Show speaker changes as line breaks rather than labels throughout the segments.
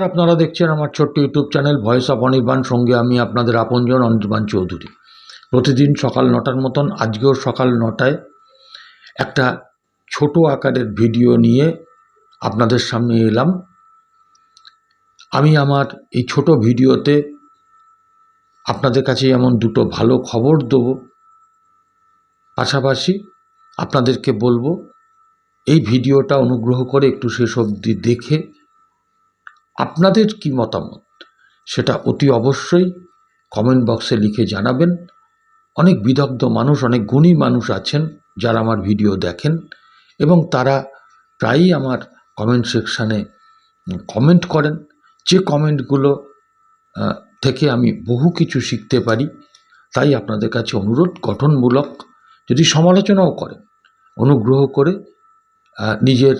নমস্কার, আপনারা দেখছেন আমার ছোট্ট YouTube channel voice of Anirban, সঙ্গে আমি আপনাদের আপনজন অনির্বাণ চৌধুরী। প্রতিদিন সকাল নটার মতন, আজকেও সকাল নটায় একটা ছোট আকারের ভিডিও নিয়ে আপনাদের সামনে এলাম। আমি আমার এই ছোট ভিডিওতে আপনাদের কাছে এমন দুটো ভালো খবর দেব। পাশাপাশি আপনাদেরকে বলব, এই ভিডিওটা অনুগ্রহ করে একটু শেষ অবধি দেখে আপনাদের কি মতামত? সেটা অতি অবশ্যই কমেন্ট বক্সে লিখে জানাবেন। অনেক বিদগ্ধ মানুষ, অনেক গুণী মানুষ আছেন যারা আমার ভিডিও দেখেন এবং তারা প্রায়ই আমার কমেন্ট সেকশানে কমেন্ট করেন। যে কমেন্টগুলো থেকে আমি বহু কিছু শিখতে পারি, তাই আপনাদের কাছে অনুরোধ গঠনমূলক। যদি সমালোচনাও করেন, অনুগ্রহ করে নিজের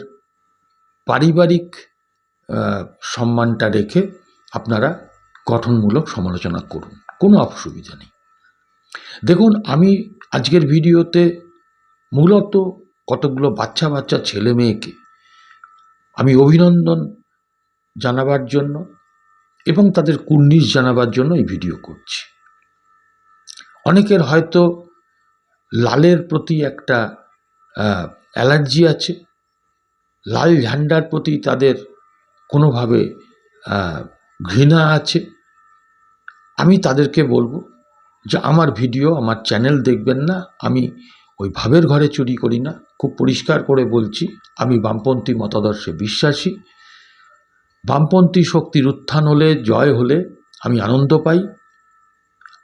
পারিবারিক সম্মানটা রেখে আপনারা গঠনমূলক সমালোচনা করুন। কোনো অসুবিধা নেই। দেখুন, আমি আজকের ভিডিওতে মূলত কতগুলো বাচ্চা বাচ্চা ছেলে মেয়েকে আমি অভিনন্দন জানাবার জন্য এবং তাদের কুর্নিশ জানাবার জন্য এই ভিডিও করছি। অনেকের হয়তো লালের প্রতি একটা অ্যালার্জি আছে, লাল ঝান্ডার প্রতি তাদের কোনোভাবে ঘৃণা আছে? আমি তাদেরকে বলব যে, আমার ভিডিও, আমার চ্যানেল দেখবেন না, আমি ওই ভাবের ঘরে চুরি করি না। খুব পরিষ্কার করে বলছি, আমি বামপন্থী মতাদর্শে বিশ্বাসী। বামপন্থী শক্তির উত্থান হলে, জয় হলে আমি আনন্দ পাই।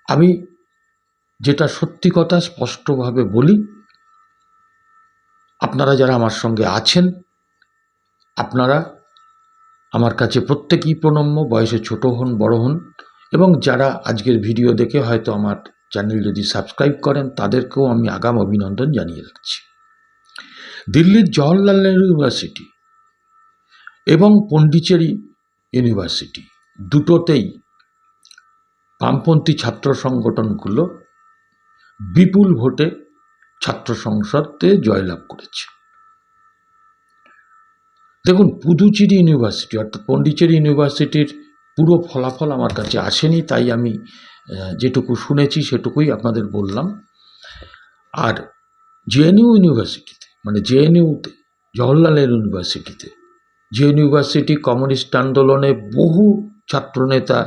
আমি যেটা সত্যি কথা স্পষ্টভাবে বলি, আপনারা যারা আমার সঙ্গে আছেন, আপনারা আমার কাছে প্রত্যেকেই প্রণম্য, বয়সে ছোট হন, বড় হন এবং যারা আজকের ভিডিও দেখে হয়তো আমার চ্যানেল যদি সাবস্ক্রাইব করেন, তাদেরকেও আমি আগাম অভিনন্দন জানিয়ে রাখছি। দিল্লির জওহরলাল নেহরু ইউনিভার্সিটি এবং পন্ডিচেরি ইউনিভার্সিটি দুটোতেই বামপন্থী ছাত্র সংগঠনগুলো বিপুল ভোটে ছাত্র সংসদে জয়লাভ করেছে। পুদুচেরি ইউনিভার্সিটি অর্থাৎ পন্ডিচেরি ইউনিভার্সিটির পুরো ফলাফল আমার কাছে আসেনি, তাই আমি যেটুকু শুনেছি সেটুকুই আপনাদের বললাম। আর জেএনইউ ইউনিভার্সিটিতে মানে জেএনইউতে জওহরলাল নেহরু ইউনিভার্সিটিতে যে ইউনিভার্সিটি কমিউনিস্ট আন্দোলনে বহু ছাত্রনেতা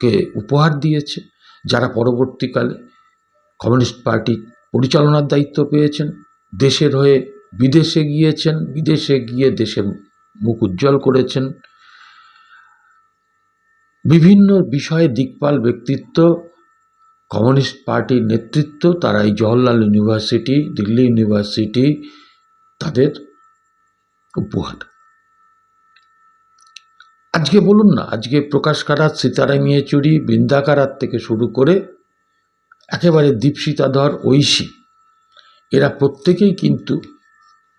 কে উপহার দিয়েছে, যারা পরবর্তীকালে কমিউনিস্ট পার্টি পরিচালনার দায়িত্ব পেয়েছেন, দেশের হয়ে বিদেশে গিয়েছেন, বিদেশে গিয়ে দেশের মুখ উজ্জ্বল করেছেন। বিভিন্ন বিষয়ে দিকপাল ব্যক্তিত্ব, কমিউনিস্ট পার্টির নেতৃত্ব, তারা এই জওহরলাল ইউনিভার্সিটি, দিল্লি ইউনিভার্সিটি তাদের উপহার। আজকে বলুন না, আজকে প্রকাশ কারাত সীতারাম ইয়েচুরি বৃন্দা কারাত থেকে শুরু করে একেবারে দীপশিতাধর ঐশী। এরা প্রত্যেকেই কিন্তু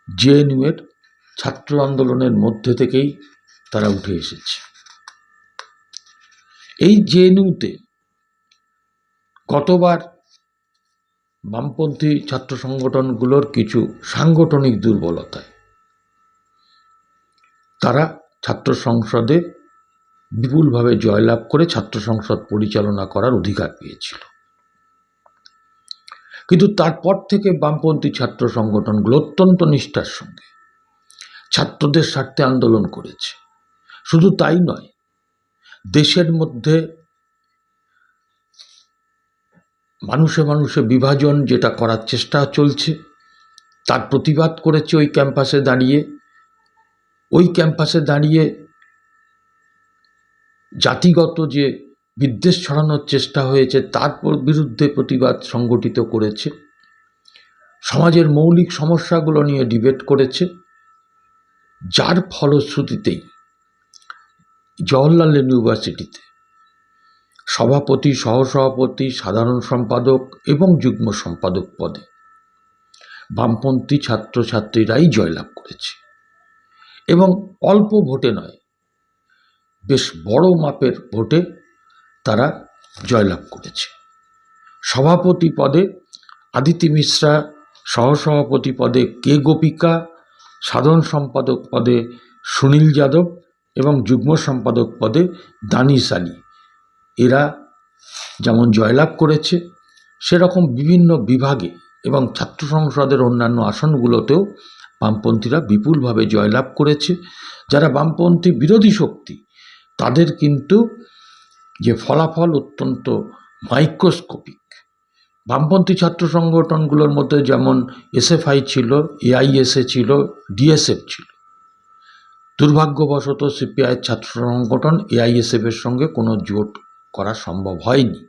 জেএনইউ এর ছাত্র আন্দোলনের মধ্যে থেকেই তারা উঠে এসেছে। এই জেএনইউতে কতবার বামপন্থী ছাত্র সংগঠনগুলোর কিছু সাংগঠনিক দুর্বলতায় তারা ছাত্র সংসদে বিপুলভাবে জয়লাভ করে ছাত্র সংসদ পরিচালনা করার অধিকার পেয়েছিল। কিন্তু তারপর থেকে বামপন্থী ছাত্র সংগঠনগুলো অত্যন্ত নিষ্ঠার সঙ্গে ছাত্রদের স্বার্থে আন্দোলন করেছে। শুধু তাই নয়, দেশের মধ্যে মানুষে মানুষে বিভাজন যেটা করার চেষ্টা চলছে, তার প্রতিবাদ করেছে ওই ক্যাম্পাসে দাঁড়িয়ে। ওই ক্যাম্পাসে দাঁড়িয়ে জাতিগত যে বিদ্বেষ ছড়ানোর চেষ্টা হয়েছে তার পর- বিরুদ্ধে প্রতিবাদ সংগঠিত করেছে। সমাজের মৌলিক সমস্যাগুলো নিয়ে ডিবেট করেছে। যার ফলশ্রুতিতেই জওহরলাল ইউনিভার্সিটিতে সভাপতি, সহসভাপতি, সাধারণ সম্পাদক এবং যুগ্ম সম্পাদক পদে বামপন্থী ছাত্রছাত্রীরাই জয়লাভ করেছে। এবং অল্প ভোটে নয়, বেশ বড় মাপের ভোটে তারা জয়লাভ করেছে। সভাপতি পদে আদিতি মিশ্রা, সহসভাপতি পদে কে গোপিকা, সাধারণ সম্পাদক পদে সুনীল যাদব এবং যুগ্ম সম্পাদক পদে দানিশ আলী এরা যেমন জয়লাভ করেছে, সেরকম বিভিন্ন বিভাগে এবং ছাত্র সংসদের অন্যান্য আসনগুলোতেও বামপন্থীরা বিপুলভাবে জয়লাভ করেছে। যারা বামপন্থী বিরোধী শক্তি, তাদের কিন্তু যে ফলাফল অত্যন্ত মাইক্রোস্কোপিক। বামপন্থী ছাত্র সংগঠনগুলোর মধ্যে যেমন এসএফআই ছিল এআইএসএ ছিল, ডিএসএফ ছিল। দুর্ভাগ্যবশত সিপিআইয়ের ছাত্র সংগঠন এআইএসএফের সঙ্গে কোনো জোট করা সম্ভব হয়নি।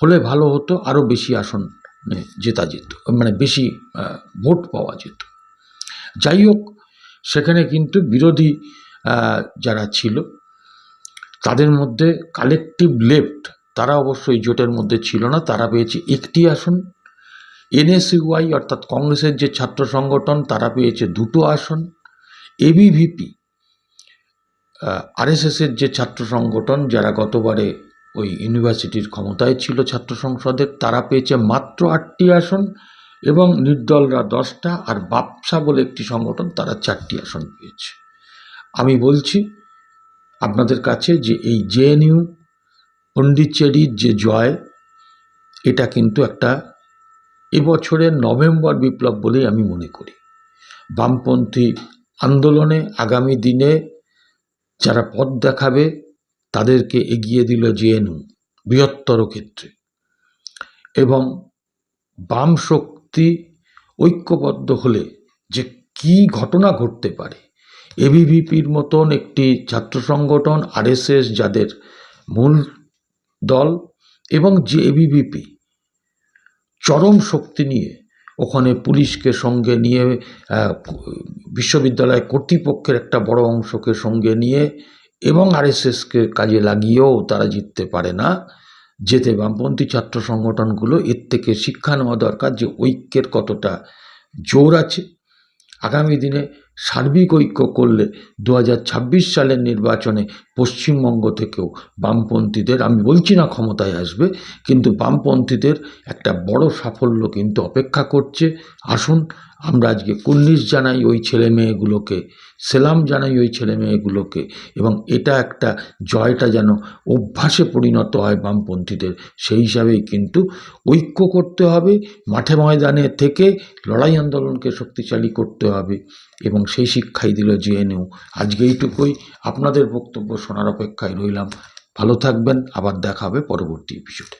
হলে ভালো হতো আরও বেশি আসন জেতা যেত মানে বেশি ভোট পাওয়া যেত। যাই হোক, সেখানে কিন্তু বিরোধী যারা ছিল তাদের মধ্যে কালেকটিভ লেফট তারা অবশ্যই জোটের মধ্যে ছিল না, তারা পেয়েছে একটি আসন। এনএসইউআই অর্থাৎ কংগ্রেসের যে ছাত্র সংগঠন, তারা পেয়েছে দুটো আসন। এবিভিপি আরএসএসের যে ছাত্র সংগঠন, যারা গতবারে ওই ইউনিভার্সিটির ক্ষমতায় ছিল ছাত্র সংসদের, তারা পেয়েছে মাত্র আটটি আসন এবং নির্দলরা দশটা, আর বাপসা বলে একটি সংগঠন, তারা চারটি আসন পেয়েছে। আমি বলছি আপনাদের কাছে যে এই জেএনইউ পণ্ডিচেরির যে জয়, এটা কিন্তু একটা এবছরের নভেম্বর বিপ্লব বলেই আমি মনে করি। বামপন্থী আন্দোলনে আগামী দিনে যারা পথ দেখাবে, তাদেরকে এগিয়ে দিল জেএনইউ বৃহত্তর ক্ষেত্রে। এবং বাম শক্তি ঐক্যবদ্ধ হলে যে কি ঘটনা ঘটতে পারে এবিভিপির মতন একটি ছাত্র সংগঠন, আরএসএস, যাদের মূল দল এবং যে এবিভিপি চরম শক্তি নিয়ে ওখানে পুলিশকে সঙ্গে নিয়ে বিশ্ববিদ্যালয় কর্তৃপক্ষের একটা বড় অংশকে সঙ্গে নিয়ে এবং আরএসএসকে কাজে লাগিয়েও তারা জিততে পারে না। যেতে বামপন্থী ছাত্র সংগঠনগুলো এর থেকে শিক্ষা নেওয়া দরকার যে ঐক্যের কতটা জোর আছে। আগামী দিনে সার্বিক ঐক্য করলে দু হাজার ছাব্বিশ সালের নির্বাচনে পশ্চিমবঙ্গ থেকেও বামপন্থীদের, আমি বলছি না ক্ষমতায় আসবে, কিন্তু বামপন্থীদের একটা বড় সাফল্য কিন্তু অপেক্ষা করছে। আসুন, আমরা আজকে কুর্নিশ জানাই ওই ছেলে মেয়েগুলোকে সেলাম জানাই ওই ছেলে মেয়েগুলোকে এবং এটা একটা জয়টা যেন অভ্যাসে পরিণত হয় বামপন্থীদের, সেই হিসাবেই কিন্তু ঐক্য করতে হবে, মাঠে ময়দানে থেকে লড়াই আন্দোলনকে শক্তিশালী করতে হবে। এবং সেই শিক্ষাই দিল জেএনইউ আজকে এইটুকুই। আপনাদের বক্তব্য শোনার অপেক্ষায় রইলাম। ভালো থাকবেন। আবার দেখা হবে পরবর্তী এপিসোডে